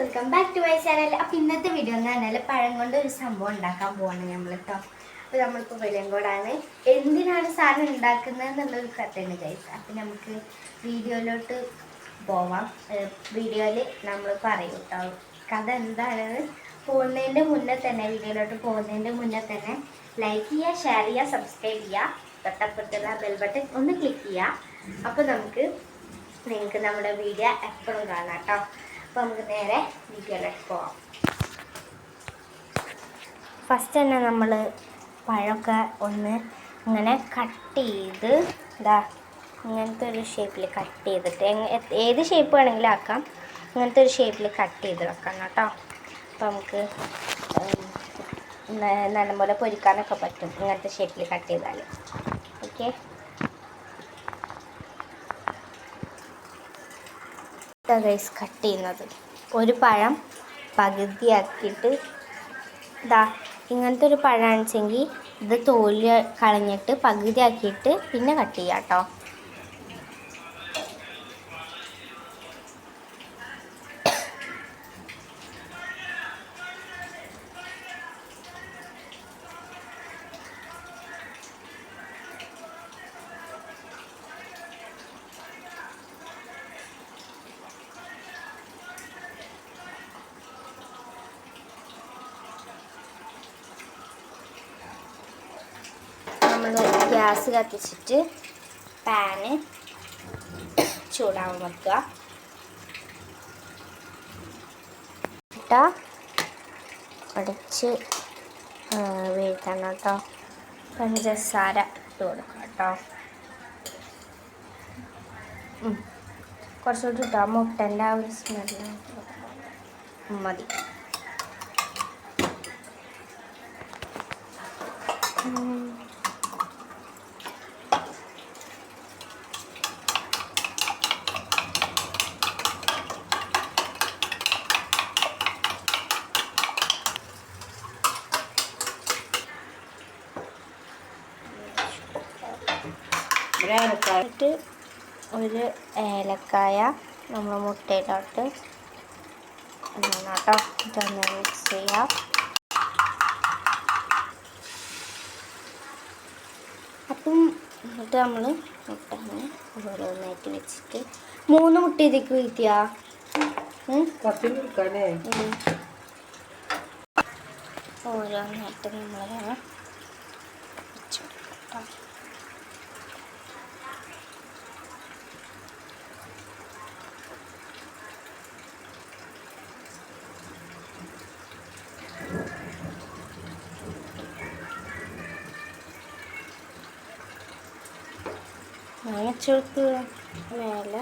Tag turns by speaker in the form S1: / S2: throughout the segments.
S1: Welcome back to my channel അപ്പം ഇന്നത്തെ video എന്ന് പറഞ്ഞാൽ പഴം കൊണ്ട് ഒരു സംഭവം ഉണ്ടാക്കാൻ പോവാണ് നമ്മൾ കേട്ടോ അപ്പോൾ നമ്മളിപ്പോൾ കൂടാണ്. എന്തിനാണ് സാധനം ഉണ്ടാക്കുന്നത് എന്നുള്ളൊരു കഥയാണ് ഗൈസ് അപ്പം നമുക്ക് വീഡിയോയിലോട്ട് പോവാം. വീഡിയോയിൽ നമ്മൾ പറയും കേട്ടോ കഥ എന്താണെന്ന്. പോകുന്നതിന്റെ മുന്നേ തന്നെ വീഡിയോയിലോട്ട് പോകുന്നതിന്റെ മുന്നേ തന്നെ ലൈക്ക് ചെയ്യുക ഷെയർ ചെയ്യുക സബ്സ്ക്രൈബ് ചെയ്യുക. തൊട്ടപ്പുറത്തുള്ള ബെൽ ബട്ടൺ ഒന്ന് ക്ലിക്ക് ചെയ്യുക. അപ്പോൾ നമുക്ക് നിങ്ങൾക്ക് നമ്മുടെ വീഡിയോ എപ്പോഴും കാണാം കേട്ടോ അപ്പോൾ നമുക്ക് നേരെ വീഡിയോയിലേക്ക് പോവാം. ഫസ്റ്റ് തന്നെ നമ്മൾ പഴമൊക്കെ ഒന്ന് ഇങ്ങനെ കട്ട് ചെയ്ത് ഇതാ ഇങ്ങനത്തെ ഒരു ഷേപ്പിൽ കട്ട് ചെയ്തിട്ട് ഏത് ഷേപ്പ് വേണമെങ്കിലും ആക്കാം. ഇങ്ങനത്തെ ഒരു ഷേപ്പിൽ കട്ട് ചെയ്ത് വെക്കാം കേട്ടോ. അപ്പോൾ നമുക്ക് നല്ലപോലെ പൊരിക്കാനൊക്കെ പറ്റും. ഇങ്ങനത്തെ ഷേപ്പിൽ കട്ട് ചെയ്താൽ ഓക്കെ ഗൈസ് കട്ട് ചെയ്യുന്നത്. ഒരു പഴം പകുതിയാക്കിയിട്ട് ഇതാ ഇങ്ങനത്തെ ഒരു പഴമാണെന്ന് വെച്ചെങ്കിൽ ഇത് തോൽ കളഞ്ഞിട്ട് പകുതിയാക്കിയിട്ട് പിന്നെ കട്ട് ചെയ്യാം കേട്ടോ നമ്മൾ ഗ്യാസ് കത്തിച്ചിട്ട് പാന് ചൂടാവാൻ വെക്കുക. ഇട്ട അടച്ച് വീഴ്ത്തണം കേട്ടോ. പഞ്ചസാര ഇട്ട് കൊടുക്കാം കേട്ടോ. കുറച്ചുകൂടി ഇട്ടോ മുട്ടന്റെ ആ ഒരു സ്മെല്ല് മതി. എന്നിട്ട് ഒരു ഏലക്കായ നമ്മൾ മുട്ടയിലോട്ട് ട്ടോ കേട്ടോ ഇതൊന്ന് മിക്സ് ചെയ്യാം. അപ്പം എന്നിട്ട് നമ്മൾ മുട്ട ഓരോന്നായിട്ട് വെച്ചിട്ട് മൂന്ന് മുട്ട ഇതിക്ക് വീഴ്ത്തിയാ? ഓരോന്നായിട്ട് നമ്മൾ വെച്ചു കൊടുക്കാം. നനച്ചെടുത്ത് മേലെ.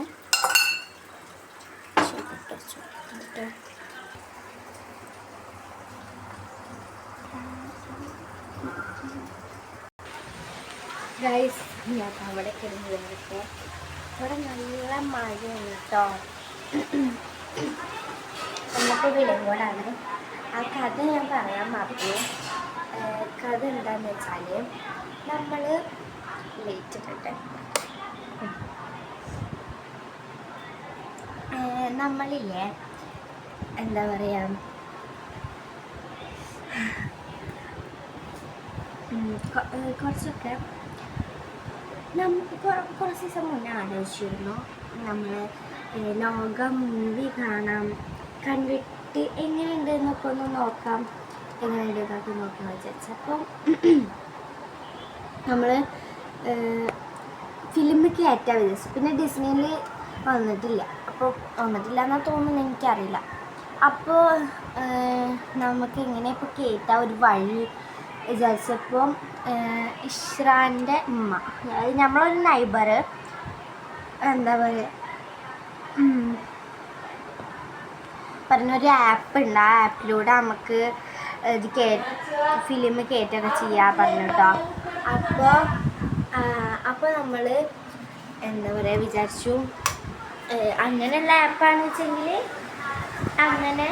S1: ചുട്ട് ചുട്ടിട്ട് അവിടെ കിടന്ന് ഇവിടെ നല്ല മഴയാണ് കേട്ടോ നമുക്ക് വിളങ്കോടാണ് ആ കഥ ഞാൻ പറയാൻ മറന്നു. കഥ എന്താന്ന് വെച്ചാൽ നമ്മൾ ലേറ്റ് ഇട്ടെ നമ്മളില്ലേ എന്താ പറയുക കുറച്ചൊക്കെ കുറച്ച് ദിവസം മുന്നേ ആലോചിച്ചിരുന്നു. നമ്മൾ ലോകം മൂവി കാണാം കണ്ടിട്ട് എങ്ങനെയുണ്ട് എന്നൊക്കെ ഒന്ന് നോക്കാം എങ്ങനെയുണ്ട് എന്നൊക്കെ നോക്കാൻ വിചാരിച്ചപ്പം നമ്മൾ ഫിലിം കയറ്റാൻ വിചാരിച്ചു പിന്നെ ഡിസ്നിയിൽ വന്നിട്ടില്ല. അപ്പോൾ വന്നിട്ടില്ല എന്നാ തോന്നുന്നു എനിക്കറിയില്ല. അപ്പോൾ നമുക്ക് എങ്ങനെ ഇപ്പോൾ കയറ്റാൻ ഒരു വഴി വിചാരിച്ചപ്പോൾ ഇഷ്രാന്റെ ഉമ്മ. അതായത് നമ്മളൊരു നൈബർ എന്താ പറയുക പറഞ്ഞൊരു ആപ്പ് ഉണ്ട്. ആ ആപ്പിലൂടെ നമുക്ക് ഇത് കേ ഫിലിം കയറ്റൊക്കെ ചെയ്യാൻ പറഞ്ഞു കേട്ടോ അപ്പോൾ അപ്പോൾ നമ്മൾ എന്താ പറയുക വിചാരിച്ചു അങ്ങനെയുള്ള ആപ്പാണെന്ന് വെച്ചെങ്കിൽ അങ്ങനെ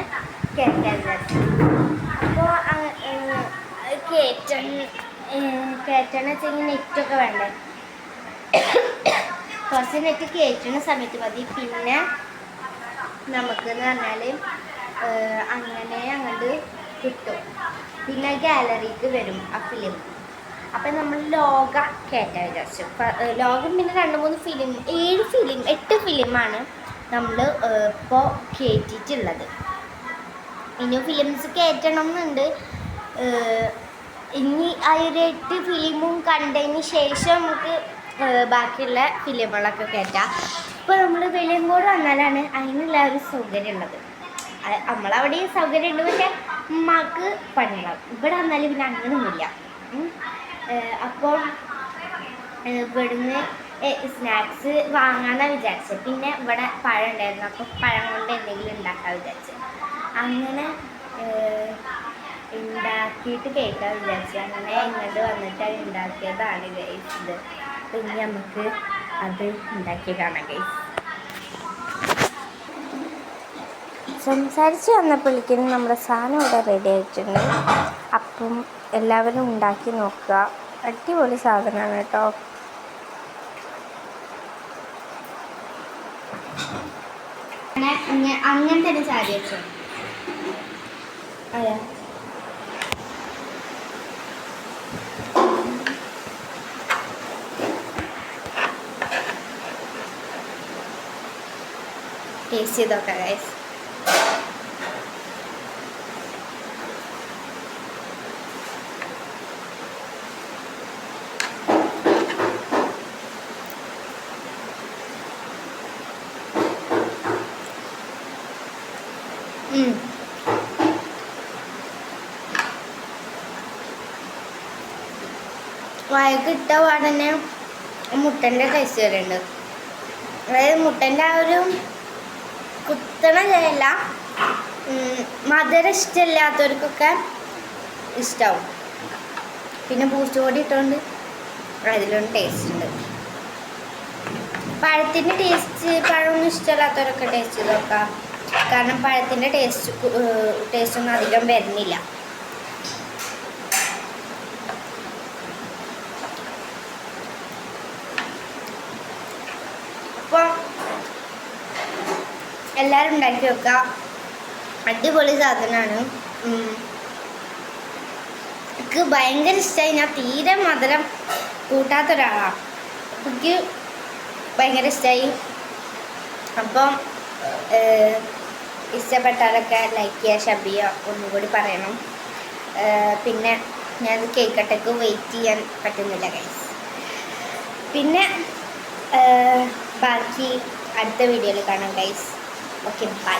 S1: കേൾക്കാൻ വിചാരിച്ചു. അപ്പോൾ കയറ്റൺ കയറ്റണം വെച്ചെങ്കിൽ നെറ്റൊക്കെ വേണ്ടേ? കുറച്ച് നെറ്റ് കയറ്റുന്ന സമയത്ത് മതി. പിന്നെ നമുക്ക് എന്ന് പറഞ്ഞാൽ അങ്ങനെ അങ്ങോട്ട് കിട്ടും. പിന്നെ ഗാലറിക്ക് വരും ആ ഫിലിം അപ്പം നമ്മൾ ലോക കയറ്റാൻ വിചാരിച്ചു. ലോകം പിന്നെ രണ്ട് മൂന്ന് ഫിലിം ഏഴ് ഫിലിം എട്ട് ഫിലിമാണ് നമ്മൾ ഇപ്പോൾ കയറ്റിയിട്ടുള്ളത് ഇനി ഫിലിംസ് കയറ്റണം എന്നുണ്ട് ഇനി ആ ഒരു എട്ട് ഫിലിമും കണ്ടതിന് ശേഷം നമുക്ക് ബാക്കിയുള്ള ഫിലിമുകളൊക്കെ കയറ്റാം ഇപ്പോൾ നമ്മൾ വെളിയങ്കോട് വന്നാലാണ് അതിനുള്ള ഒരു സൗകര്യം ഉള്ളത് നമ്മളവിടെ സൗകര്യം ഉണ്ട് പക്ഷേ ഉമ്മാക്ക് പണികളാണ് ഇവിടെ വന്നാലും പിന്നെ അങ്ങനെയൊന്നുമില്ല അപ്പോൾ ഇവിടുന്ന് സ്നാക്സ് വാങ്ങാന്നാണ് വിചാരിച്ചത് പിന്നെ ഇവിടെ പഴം ഉണ്ടായിരുന്നു. അപ്പോൾ പഴം കൊണ്ട് എന്തെങ്കിലും ഉണ്ടാക്കാൻ വിചാരിച്ചു. അങ്ങനെ ഉണ്ടാക്കിയിട്ട് കേൾക്കാൻ വിചാരിച്ചു. അങ്ങനെ ഇങ്ങോട്ട് വന്നിട്ട് അത് ഉണ്ടാക്കിയതാണ് അപ്പം ഇനി നമുക്ക് അത് ഉണ്ടാക്കി കാണാം ഗൈസ് സംസാരിച്ച് വന്നപ്പോഴേക്കും നമ്മുടെ സാധനം ഇവിടെ റെഡി ആയിട്ടുണ്ട്. അപ്പം എല്ലാവരും ഉണ്ടാക്കി നോക്കുക. അടിപൊളി സാധനമാണ് കേട്ടോ. അങ്ങനത്തെ ഒരു സാരി വെച്ചോ അതെ. ടേസ്റ്റ് ചെയ്തോക്കാം ഗൈസ് വായക്ക് ഇട്ട പാടന്നെ മുട്ടന്റെ ടേസ്റ്റ് വരുന്നുണ്ട് അതായത് മുട്ടന്റെ ആ ഒരു കുത്തണ ചേല മധുരം ഇഷ്ടമില്ലാത്തവർക്കൊക്കെ ഇഷ്ടമാവും പിന്നെ ബൂസ്റ്റ് പൊടി ഇട്ടുകൊണ്ട് അതിലൊരു ടേസ്റ്റ് ഉണ്ട് പഴത്തിന്റെ ടേസ്റ്റ് പഴമൊന്നും ഇഷ്ടമില്ലാത്തവരൊക്കെ ടേസ്റ്റ് ചെയ്ത് നോക്കാം. കാരണം പഴത്തിന്റെ ടേസ്റ്റ് ടേസ്റ്റൊന്നും അധികം വരുന്നില്ല. അപ്പോൾ എല്ലാവരും ഉണ്ടാക്കി വെക്കുക. അടിപൊളി സാധനമാണ്. എനിക്ക് ഭയങ്കര ഇഷ്ടമായി ഞാൻ തീരെ മധുരം കൂട്ടാത്ത ഒരാളാണ് എനിക്ക് ഭയങ്കര ഇഷ്ടമായി അപ്പം ഇഷ്ടപ്പെട്ടാലൊക്കെ ലൈക്ക് ചെയ്യുക ഷബ് ചെയ്യുക ഒന്നുകൂടി പറയണം. പിന്നെ ഞാൻ കേക്ക് കട്ടക്ക് വെയിറ്റ് ചെയ്യാൻ പറ്റുന്നില്ല കൈ പിന്നെ ബാക്കി അടുത്ത വീഡിയോയിൽ കാണാം ഗൈസ് ഓക്കെ ബൈ